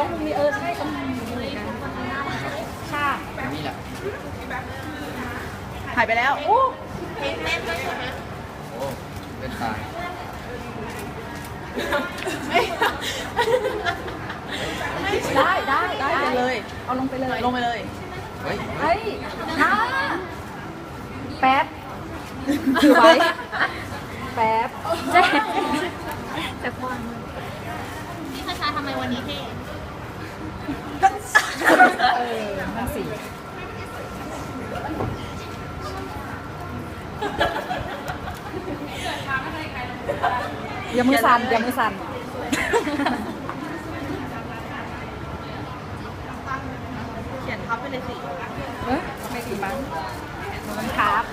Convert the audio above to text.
ต้องมีเออใช่ต้องค่ะนี้แหละหายไปแล้วอู้เห็นแน่นมากเลโอ้เป็นตายได้ได้ได้เลย เอาลงไปเลยลงไปเลยเฮ้ยฮ้ยแป๊บถือไว้แป๊บเจ๊แต่พอนพี่คาชาทำไมวันนี้เท่ อย่ามือสั่นอย่ามือสั่นเขียนทับไปเลยสิเอ้ยไม่ดีมั้งมันครับ